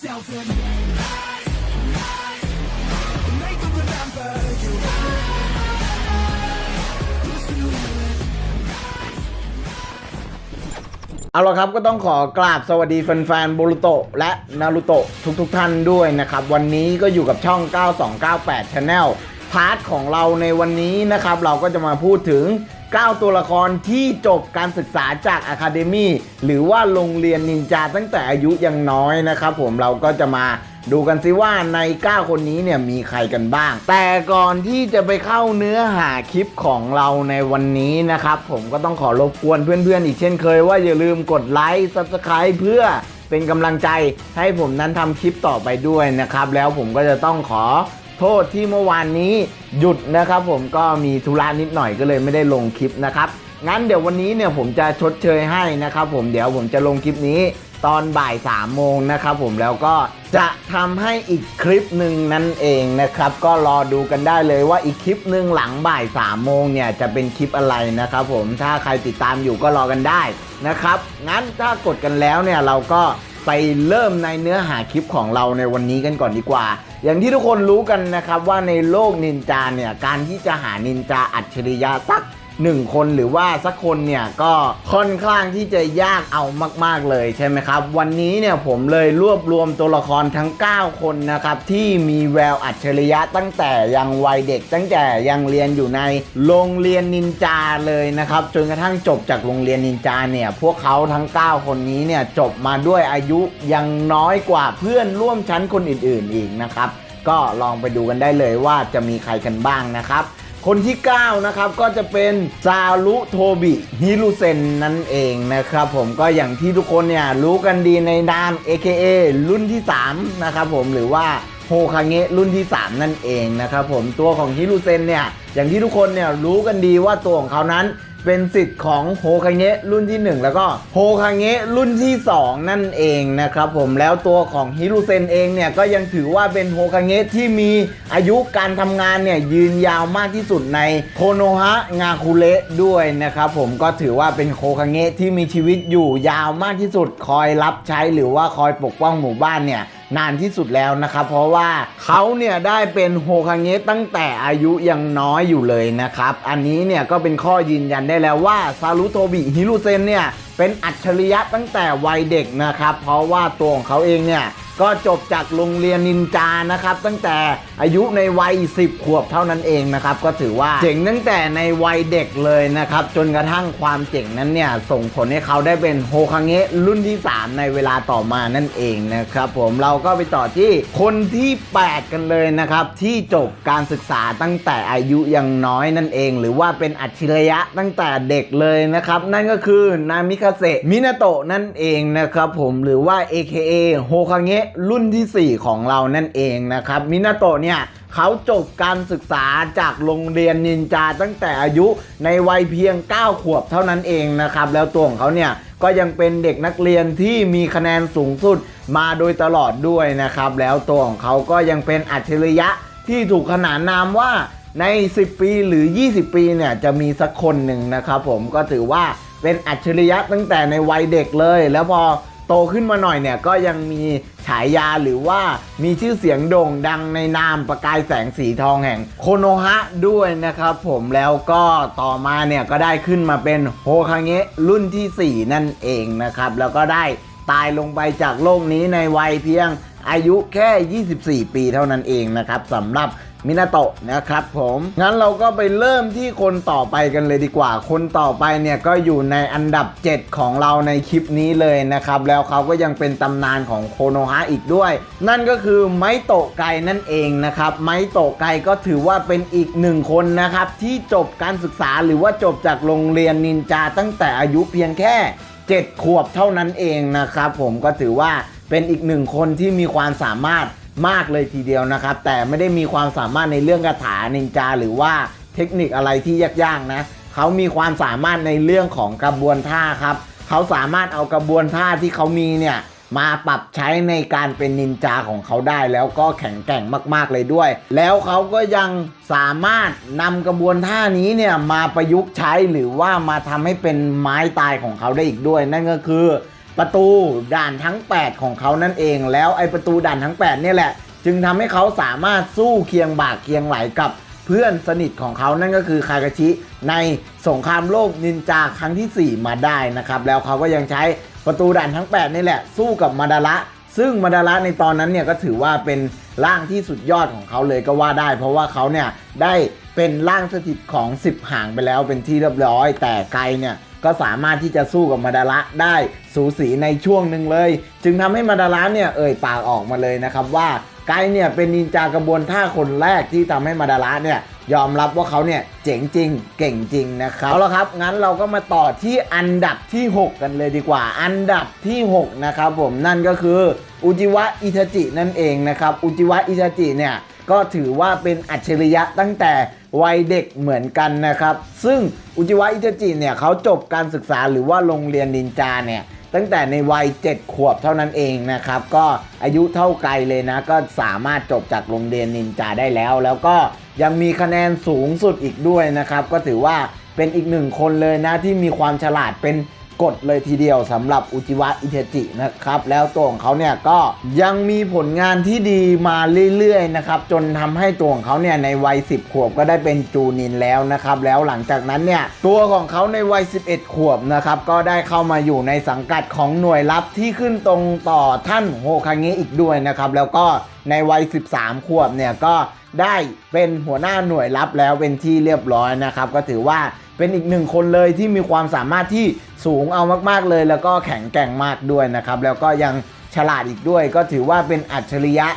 yourself and rise, rise. Make them remember you. Push through it. เอาละครับก็ต้องขอกราบสวัสดีแฟนๆโบรุโตะและนารุโตะทุกๆทท่านด้วยนะครับ วันนี้ก็อยู่กับช่อง 9298 Channel พาร์ทของเราในวันนี้นะครับ เราก็จะมาพูดถึง 9 ตัวละครที่จบการศึกษาจากอะคาเดมี่หรือว่าโรงเรียนนินจาตั้งแต่อายุยังน้อยนะครับผมเราก็จะมาดูกันซิว่าใน 9 คนนี้เนี่ยมีใครกันบ้าง แต่ก่อนที่จะไปเข้าเนื้อหาคลิปของเราในวันนี้นะครับผมก็ต้องขอรบกวนเพื่อนๆ อีกเช่นเคยว่าอย่าลืมกดไลค์ Subscribe เพื่อเป็นกำลังใจให้ผมนั้นทำคลิปต่อไปด้วยนะครับ แล้วผมก็จะต้องขอ โทษที่เมื่อวานนี้หยุดนะครับผมก็มีธุระนิดหน่อยก็เลยไม่ได้ลงคลิปนะครับงั้นเดี๋ยววันนี้เนี่ยผมจะชดเชยให้นะครับผมเดี๋ยวผมจะลงคลิปนี้ตอนบ่าย3ามโมงนะครับผมแล้วก็จะทำให้อีกคลิปหนึ่งนั่นเองนะครับ ก็รอดูกันได้เลยว่าอีกคลิปหนึ่งหลังบ่าย3ามโมงเนี่ยจะเป็นคลิปอะไรนะครับผมถ้าใครติดตามอยู่ก็รอกันได้นะครับงั้นถ้ากดกันแล้วเนี่ยเราก็ไปเริ่มในเนื้อหาคลิปของเราในวันนี้กันก่อนดีกว่า อย่างที่ทุกคนรู้กันนะครับว่าในโลกนินจาเนี่ยการที่จะหานินจาอัจฉริยะสัก หนึ่งคนหรือว่าสักคนเนี่ยก็ค่อนข้างที่จะยากเอามาก ๆเลยใช่ไหมครับ วันนี้เนี่ยผมเลยรวบรวมตัวละครทั้ง 9 คนนะครับที่มีแววอัจฉริยะตั้งแต่ยังวัยเด็ก ตั้งแต่ยังเรียนอยู่ในโรงเรียนนินจาเลยนะครับจนกระทั่งจบจากโรงเรียนนินจาเนี่ยพวกเขาทั้ง 9 คนนี้เนี่ยจบมาด้วยอายุยังน้อยกว่าเพื่อนร่วมชั้นคนอื่นๆอีกนะครับก็ลองไปดูกันได้เลยว่าจะมีใครกันบ้างนะครับ คนที่ 9 นะครับก็จะเป็นซาลุโทบิฮิรุเซนนั่นเองนะครับผมก็อย่างที่ทุกคนเนี่ยรู้กันดีในนาม AKA รุ่นที่ 3 นะครับผมหรือว่าโฮคาเงะรุ่นที่ 3 นั่นเองนะครับผมตัวของฮิรุเซนเนี่ยอย่างที่ทุกคนเนี่ยรู้กันดีว่าตัวของเขานั้น เป็นสิทธิ์ของโฮคาเงะรุ่นที่ 1 แล้วก็โฮคาเงะรุ่นที่ 2 นั่นเองนะครับผมแล้วตัวของฮิรุเซนเองเนี่ยก็ยังถือว่าเป็นโฮคาเงะที่มีอายุการทำงานเนี่ยยืนยาวมากที่สุดในโคโนฮะงาคุเระด้วยนะครับผมก็ถือว่าเป็นโฮคาเงะที่มีชีวิตอยู่ยาวมากที่สุด คอยรับใช้หรือว่าคอยปกป้องหมู่บ้านเนี่ย นานที่สุดแล้วนะครับ เพราะว่าเขาเนี่ยได้เป็นโฮคาเงะตั้งแต่อายุยังน้อยอยู่เลยนะครับ อันนี้เนี่ยก็เป็นข้อยืนยันได้แล้วว่าซารุโตบิฮิรุเซนเนี่ยเป็นอัจฉริยะตั้งแต่วัยเด็กนะครับ เพราะว่าตัวของเขาเองเนี่ยก็จบจากโรงเรียนนินจานะครับ ตั้งแต่ อายุในวัย 10 ขวบเท่านั้นเองนะครับ ก็ถือว่าเจ๋งตั้งแต่ในวัยเด็กเลยนะครับ จนกระทั่งความเจ๋งนั้นเนี่ย ส่งผลให้เขาได้เป็นโฮคาเงะรุ่นที่ 3 ในเวลาต่อมานั่นเองนะครับผมเราก็ไปต่อที่คนที่ 8 กันเลยนะครับ ที่จบการศึกษาตั้งแต่อายุยังน้อยนั่นเอง หรือว่าเป็นอัจฉริยะตั้งแต่เด็กเลยนะครับ นั่นก็คือนามิคาเซะมินาโตะนั่นเองนะครับผมหรือว่า AKA โฮคาเงะรุ่นทีสี่ 4 ของเรานั่นเองนะครับมินาโตะเนี่ยเขาจบการศึกษาจากโรงเรียนนินจาตั้งแต่อายุในวัยเพียง 9 ขวบเท่านั้นเองนะครับ แล้วตัวของเขาเนี่ยก็ยังเป็นเด็กนักเรียนที่มีคะแนนสูงสุดมาโดยตลอดด้วยนะครับ แล้วตัวของเขาก็ยังเป็นอัจฉริยะที่ถูกขนานนามว่าใน 10 ปีหรือ 20 ปีเนี่ยจะมีสักคนหนึ่งนะครับผมก็ถือว่าเป็นอัจฉริยะตั้งแต่ในวัยเด็กเลย แล้วพอ โตขึ้นมาหน่อยเนี่ยก็ยังมีฉายาหรือว่ามีชื่อเสียงโด่งดังในนามประกายแสงสีทองแห่งโคโนฮะด้วยนะครับผมแล้วก็ต่อมาเนี่ยก็ได้ขึ้นมาเป็นโฮคาเงะรุ่นทีสี่ 4 นั่นเองนะครับแล้วก็ได้ตายลงไปจากโลกนี้ในวัยเพียงอายุแค่ 24 ปีเท่านั้นเองนะครับสำหรับ มินาโตะนะครับผม งั้นเราก็ไปเริ่มที่คนต่อไปกันเลยดีกว่า คนต่อไปเนี่ยก็อยู่ในอันดับ 7 ของเราในคลิปนี้เลยนะครับ แล้วเขาก็ยังเป็นตำนานของโคโนฮะอีกด้วย นั่นก็คือไมโตะไกนั่นเองนะครับ ไมโตะไกก็ถือว่าเป็นอีกหนึ่งคนนะครับ ที่จบการศึกษาหรือว่าจบจากโรงเรียนนินจาตั้งแต่อายุเพียงแค่ 7 ขวบเท่านั้นเองนะครับผมก็ถือว่าเป็นอีกหนึ่งคนที่มีความสามารถ มากเลยทีเดียวนะครับ แต่ไม่ได้มีความสามารถในเรื่องคาถานินจา หรือว่าเทคนิคอะไรที่ยากๆนะเขามีความสามารถในเรื่องของกระบวนท่าครับเขาสามารถเอากระบวนท่าที่เขามีเนี่ยมาปรับใช้ในการเป็นนินจาของเขาได้แล้วก็แข็งแกร่งมาก ๆ เลยด้วย แล้วเขาก็ยังสามารถนำกระบวนท่านี้เนี่ยมาประยุกต์ใช้หรือว่ามาทำให้เป็นไม้ตายของเขาได้อีกด้วย นั่นก็คือ ประตูด่านทั้ง 8 ของเขานั่นเอง แล้วไอประตูด่านทั้ง 8 เนี่ยแหละ จึงทำให้เขาสามารถสู้เคียงบ่าเคียงไหลกับเพื่อนสนิทของเขานั่นก็คือคากาชิ ในสงครามโลกนินจาครั้งทีสี่ 4 มาได้นะครับ แล้วเขาก็ยังใช้ประตูด่านทั้ง 8 นี่แหละ สู้กับมาดาระซึ่งมาดาระในตอนนั้นเนี่ยก็ถือว่าเป็นร่างที่สุดยอดของเขาเลยก็ว่าได้ เพราะว่าเขาเนี่ยได้เป็นร่างสถิตของ 10 หางไปแล้วเป็นที่เรียบร้อย แต่ไกลเนี่ย ก็สามารถที่จะสู้กับมาดาระได้สูสีในช่วงหนึ่งเลย จึงทำให้มาดาระเนี่ยเอ่ยปากออกมาเลยนะครับว่าไกเนี่ยเป็นนินจากระบวนท่าคนแรกที่ทำให้มาดาระเนี่ยยอมรับว่าเขาเนี่ยเจ๋งจริง เก่งจริงนะครับเอาละครับ งั้นเราก็มาต่อที่อันดับที่ 6 กันเลยดีกว่า อันดับที่ 6 นะครับผมนั่นก็คืออุจิวะอิทาจินั่นเองนะครับอุจิวะอิทาจิเนี่ยก็ถือว่าเป็นอัจฉริยะตั้งแต่ วัยเด็กเหมือนกันนะครับ ซึ่งอุจิวะอิจจิเนี่ยเขาจบการศึกษาหรือว่าโรงเรียนนินจาเนี่ยตั้งแต่ในวัย 7 ขวบเท่านั้นเองนะครับ ก็อายุเท่าไกลเลยนะ ก็สามารถจบจากโรงเรียนนินจาได้แล้ว แล้วก็ยังมีคะแนนสูงสุดอีกด้วยนะครับ ก็ถือว่าเป็นอีกหนึ่งคนเลยนะที่มีความฉลาดเป็น กฎเลยทีเดียวสำหรับอุจิวะอิเทจินะครับ แล้วตัวของเขาเนี่ยก็ยังมีผลงานที่ดีมาเรื่อยๆนะครับ จนทำให้ตัวของเขาเนี่ยในวัย 10 ขวบก็ได้เป็นจูนินแล้วนะครับ แล้วหลังจากนั้นเนี่ยตัวของเขาในวัย 11 ขวบนะครับก็ได้เข้ามาอยู่ในสังกัดของหน่วยลับที่ขึ้นตรงต่อท่านโฮคาเงะอีกด้วยนะครับแล้วก็ในวัย 13 ขวบเนี่ยก็ได้เป็นหัวหน้าหน่วยลับแล้วเป็นที่เรียบร้อยนะครับ ก็ถือว่า เป็นอีกหนึ่งคนเลยที่มีความสามารถที่สูงเอามากๆเลย แล้วก็แข็งแกร่งมากด้วยนะครับ แล้วก็ยังฉลาดอีกด้วย ก็ถือว่าเป็นอัจฉริยะ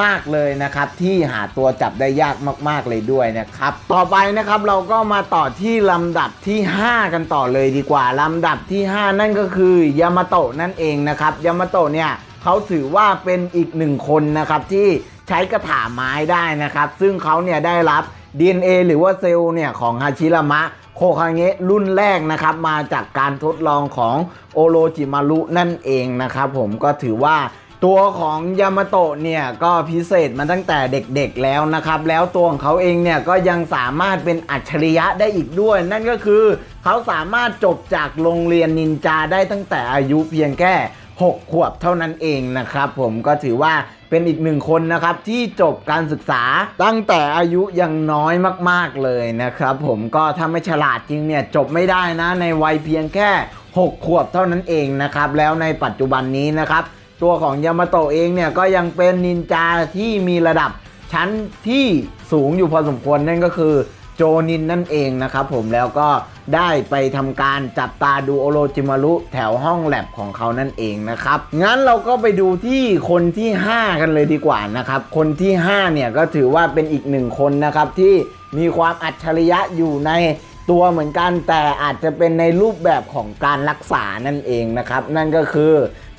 มาก ๆ เลยนะครับ ที่หาตัวจับได้ยากมาก ๆ เลยด้วยนะครับ ต่อไปนะครับเราก็มาต่อที่ลำดับที่ 5 กันต่อเลยดีกว่า ลำดับที่ 5 นั่นก็คือยามาโตะนั่นเองนะครับยามาโตะเนี่ยเขาถือว่าเป็นอีกหนึ่งคนนะครับที่ใช้กระถาไม้ได้นะครับ ซึ่งเขาเนี่ยได้รับ DNA หรือว่าเซลล์เนี่ยของฮาชิรามะ โคคาเงะรุ่นแรกนะครับมาจากการทดลองของโอโรจิมารุนั่นเองนะครับผมก็ถือว่าตัวของยามาโตะเนี่ยก็พิเศษมาตั้งแต่เด็กๆแล้วนะครับ แล้วตัวของเขาเองเนี่ยก็ยังสามารถเป็นอัจฉริยะได้อีกด้วย นั่นก็คือเขาสามารถจบจากโรงเรียนนินจาได้ตั้งแต่อายุเพียงแค่ 6 ขวบเท่านั้นเองนะครับ ผมก็ถือว่าเป็นอีกหนึ่งคนนะครับที่จบการศึกษาตั้งแต่อายุยังน้อยมากๆเลยนะครับผมก็ถ้าไม่ฉลาดจริงเนี่ยจบไม่ได้นะในวัยเพียงแค่ 6 ขวบเท่านั้นเองนะครับแล้วในปัจจุบันนี้นะครับตัวของยามาโตะเองเนี่ยก็ยังเป็นนินจาที่มีระดับชั้นที่สูงอยู่พอสมควรนั่นก็คือ โจนินนั่นเองนะครับผมแล้วก็ได้ไปทำการจับตาดูโอโรจิมารุแถวห้องแลบของเขานั่นเองนะครับ งั้นเราก็ไปดูที่คนที่ 5 กันเลยดีกว่านะครับ คนที่ 5 เนี่ยก็ถือว่าเป็นอีกหนึ่งคนนะครับที่มีความอัจฉริยะอยู่ในตัวเหมือนกันแต่อาจจะเป็นในรูปแบบของการรักษานั่นเองนะครับ นั่นก็คือ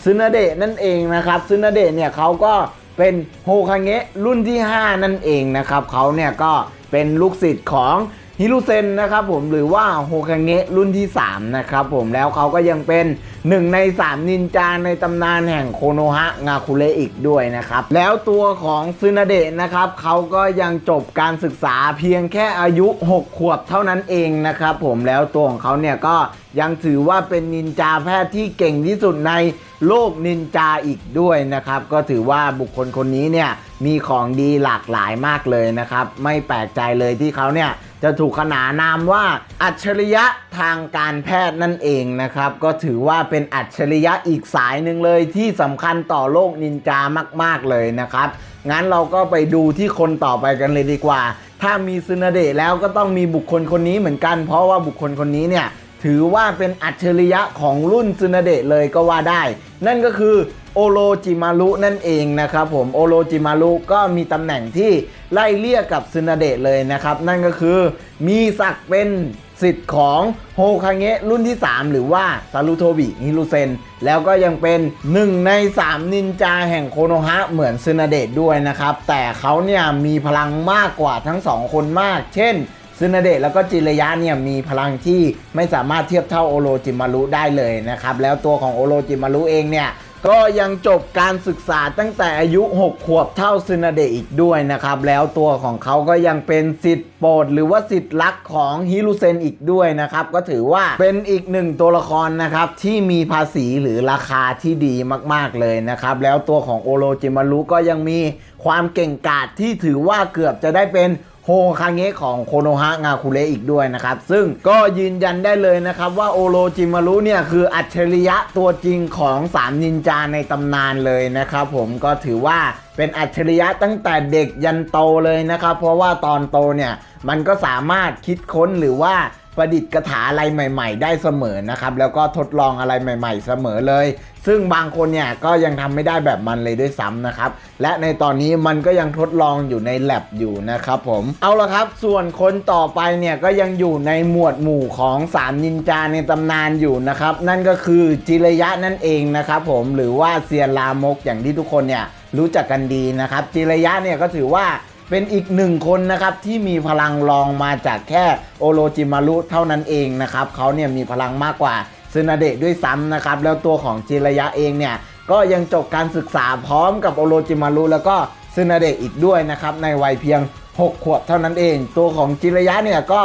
ซึนาเดะนั่นเองนะครับซึนาเดะเนี่ยเขาก็ เป็นโฮคาเงะรุ่นที่ 5 นั่นเองนะครับเขาเนี่ยก็เป็นลูกศิษย์ของ ฮิรุเซนนะครับผมหรือว่าโฮคาเงะรุ่นที่ 3 นะครับผมแล้วเขาก็ยังเป็น 1 ใน 3 นินจาในตำนานแห่งโคโนฮะงาคุเรอีกด้วยนะครับ แล้วตัวของซึนาเดะนะครับเขาก็ยังจบการศึกษาเพียงแค่อายุ 6 ขวบเท่านั้นเองนะครับผมแล้วตัวของเขาเนี่ยก็ยังถือว่าเป็นนินจาแพทย์ที่เก่งที่สุดในโลกนินจาอีกด้วยนะครับ ก็ถือว่าบุคคลคนนี้เนี่ยมีของดีหลากหลายมากเลยนะครับ ไม่แปลกใจเลยที่เขาเนี่ย จะถูกขนานนามว่า อัจฉริยะทางการแพทย์นั่นเองนะครับ ก็ถือว่าเป็นอัจฉริยะอีกสายหนึ่งเลยที่สำคัญต่อโลกนินจามาก ๆ เลยนะครับ งั้นเราก็ไปดูที่คนต่อไปกันเลยดีกว่า ถ้ามีซึนาเดะแล้วก็ต้องมีบุคคลคนนี้เหมือนกัน เพราะว่าบุคคลคนนี้เนี่ย ถือว่าเป็นอัจฉริยะของรุ่นซึนาเดะเลยก็ว่าได้ นั่นก็คือโอโรจิมารุนั่นเองนะครับผมโอโรจิมารุก็มีตำแหน่งที่ไล่เลี่ยกับซึนาเดะเลยนะครับ นั่นก็คือมีศักดิ์เป็นสิทธิ์ของโฮคาเงะรุ่นที่ 3 หรือว่าซารุโทบิฮิรุเซน แล้วก็ยังเป็น 1 ใน 3 นินจาแห่งโคโนฮะเหมือนซึนาเดะด้วยนะครับ แต่เขาเนี่ยมีพลังมากกว่าทั้งสองคนมาก เช่น ซึนาเดะแล้วก็จิระยะเนี่ยมีพลังที่ไม่สามารถเทียบเท่าโอโรจิมารุได้เลยนะครับแล้วตัวของโอโรจิมารุเองเนี่ยก็ยังจบการศึกษาตั้งแต่อายุ 6 ขวบเท่าซึนาเดะอีกด้วยนะครับ แล้วตัวของเขาก็ยังเป็นสิทธิ์โปรดหรือว่าสิทธิ์รักของฮิรุเซนอีกด้วยนะครับ ก็ถือว่าเป็นอีกหนึ่งตัวละครนะครับที่มีภาษีหรือราคาที่ดีมากๆเลยนะครับ แล้วตัวของโอโรจิมารุก็ยังมีความเก่งกาจที่ถือว่าเกือบจะได้เป็น โฮคาเงะของโคโนฮะงาคุเระอีกด้วยนะครับ ซึ่งก็ยืนยันได้เลยนะครับว่าโอโรจิมารุเนี่ย คืออัจฉริยะตัวจริงของสามนินจาในตำนานเลยนะครับผมก็ถือว่าเป็นอัจฉริยะตั้งแต่เด็กยันโตเลยนะครับ เพราะว่าตอนโตเนี่ย มันก็สามารถคิดค้นหรือว่า ประดิษฐ์กระถาอะไรใหม่ ๆ ได้เสมอนะครับ แล้วก็ทดลองอะไรใหม่ ๆ เสมอเลย ซึ่งบางคนเนี่ยก็ยังทำไม่ได้แบบมันเลยด้วยซ้ำนะครับ และในตอนนี้มันก็ยังทดลองอยู่ในแ a บอยู่นะครับผม เอาละครับ ส่วนคนต่อไปเนี่ยก็ยังอยู่ในหมวดหมู่ของสามนินจาในตำนานอยู่นะครับ นั่นก็คือจิระยะนั่นเองนะครับผมหรือว่าเซียนลามกอย่างที่ทุกคนเนี่ยรู้จักกันดีนะครับจิระยะเนี่ยก็ถือว่า เป็นอีกหนึ่งคนนะครับที่มีพลังรองมาจากแค่โอโรจิมารุเท่านั้นเองนะครับเขาเนี่ยมีพลังมากกว่าซึนาเดะด้วยซ้ำนะครับแล้วตัวของจิระยะเองเนี่ยก็ยังจบการศึกษาพร้อมกับโอโรจิมารุแล้วก็ซึนาเดะอีกด้วยนะครับในวัยเพียง 6 ขวบเท่านั้นเอง ตัวของจิระยะเนี่ยก็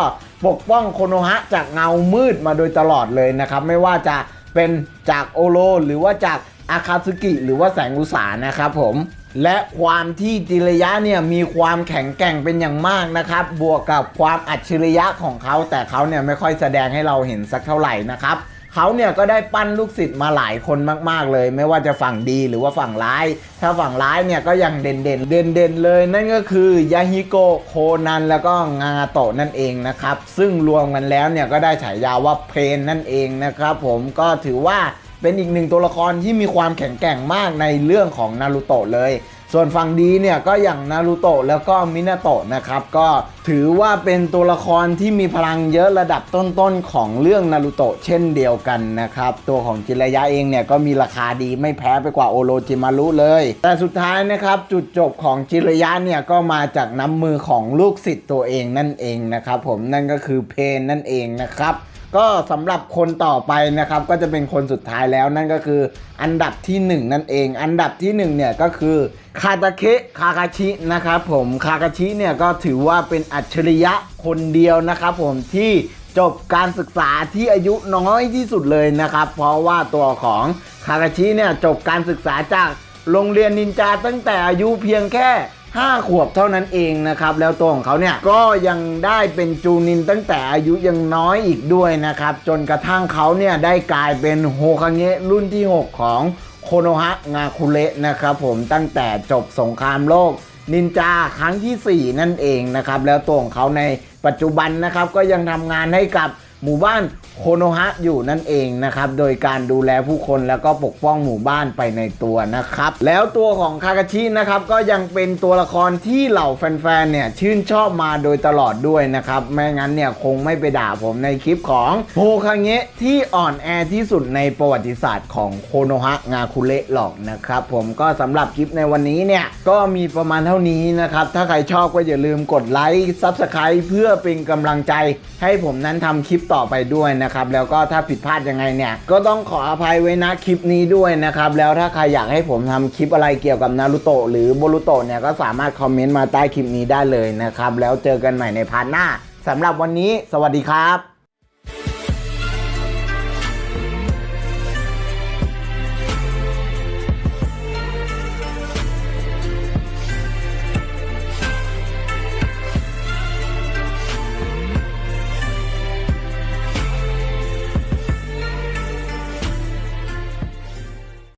ปกป้องโคโนฮะจากเงามืดมาโดยตลอดเลยนะครับไม่ว่าจะเป็นจากโอโรหรือว่าจากอาคาซึกิหรือว่าแสงอุสานะครับผม และความที่จิระยะเนี่ยมีความแข็งแกร่งเป็นอย่างมากนะครับ บวกกับความอัจฉริยะของเขา แต่เขาเนี่ยไม่ค่อยแสดงให้เราเห็นสักเท่าไหร่นะครับเขาเนี่ยก็ได้ปั้นลูกศิษย์มาหลายคนมาก ๆ เลย ไม่ว่าจะฝั่งดีหรือว่าฝั่งร้าย ถ้าฝั่งร้ายเนี่ยก็ยังเด่นเด่นเด่นเด่นเลย นั่นก็คือยาฮิโกโคนันแล้วก็งาโตะนั่นเองนะครับ ซึ่งรวมกันแล้วเนี่ยก็ได้ฉายาว่าเพนนั่นเองนะครับผมก็ถือว่า เป็นอีกหนึ่งตัวละครที่มีความแข็งแกร่งมากในเรื่องของนารูโตะเลย ส่วนฝั่งดีเนี่ยก็อย่างนารูโตะแล้วก็มินาโตะนะครับก็ถือว่าเป็นตัวละครที่มีพลังเยอะระดับต้นๆของเรื่องนารูโตะเช่นเดียวกันนะครับตัวของจิระยะเองเนี่ยก็มีราคาดีไม่แพ้ไปกว่าโอโรจิมารุเลย แต่สุดท้ายนะครับจุดจบของจิระยะเนี่ยก็มาจากน้ำมือของลูกศิษย์ตัวเองนั่นเองนะครับผมนั่นก็คือเพนนั่นเองนะครับ ก็สำหรับคนต่อไปนะครับก็จะเป็นคนสุดท้ายแล้วนั่นก็คือ อันดับที่ 1 นั่นเอง อันดับที่1เนี่ยก็คือคาตาเคะคาคาชินะครับผมคาคาชิเนี่ยก็ถือว่าเป็นอัจฉริยะคนเดียวนะครับผมที่จบการศึกษาที่อายุน้อยที่สุดเลยนะครับ เพราะว่าตัวของคาคาชิเนี่ยจบการศึกษาจากโรงเรียนนินจาตั้งแต่อายุเพียงแค่ 5 ขวบเท่านั้นเองนะครับ แล้วตัวของเขาเนี่ยก็ยังได้เป็นจูนินตั้งแต่อายุยังน้อยอีกด้วยนะครับ จนกระทั่งเขาเนี่ยได้กลายเป็นโฮคาเงะรุ่นที่ 6 ของโคโนฮะงาคุเระนะครับผมตั้งแต่จบสงครามโลกนินจาครั้งทีสี่4 นั่นเองนะครับ แล้วตัวของเขาในปัจจุบันนะครับก็ยังทำงานให้กับหมู่บ้าน โคโนฮะอยู่นั่นเองนะครับ โดยการดูแลผู้คนแล้วก็ปกป้องหมู่บ้านไปในตัวนะครับ แล้วตัวของคากาชินะครับก็ยังเป็นตัวละครที่เหล่าแฟนๆเนี่ยชื่นชอบมาโดยตลอดด้วยนะครับไม่งั้นเนี่ยคงไม่ไปด่าผมในคลิปของโฮคาเงะที่อ่อนแอที่สุดในประวัติศาสตร์ของโคโนฮะงาคุเระหรอกนะครับผมก็สำหรับคลิปในวันนี้เนี่ยก็มีประมาณเท่านี้นะครับถ้าใครชอบก็อย่าลืมกดไลค์ซับสไคร b ์เพื่อเป็นกำลังใจให้ผมนั้นทำคลิปต่อไปด้วยนะครับแล้วก็ถ้าผิดพลาดยังไงเนี่ย ก็ต้องขออภัยไว้นะคลิปนี้ด้วยนะครับ แล้วถ้าใครอยากให้ผมทำคลิปอะไรเกี่ยวกับนารูโตะหรือโบรูโตะเนี่ยก็สามารถคอมเมนต์มาใต้คลิปนี้ได้เลยนะครับ แล้วเจอกันใหม่ในพาร์ทหน้าสำหรับวันนี้ สวัสดีครับ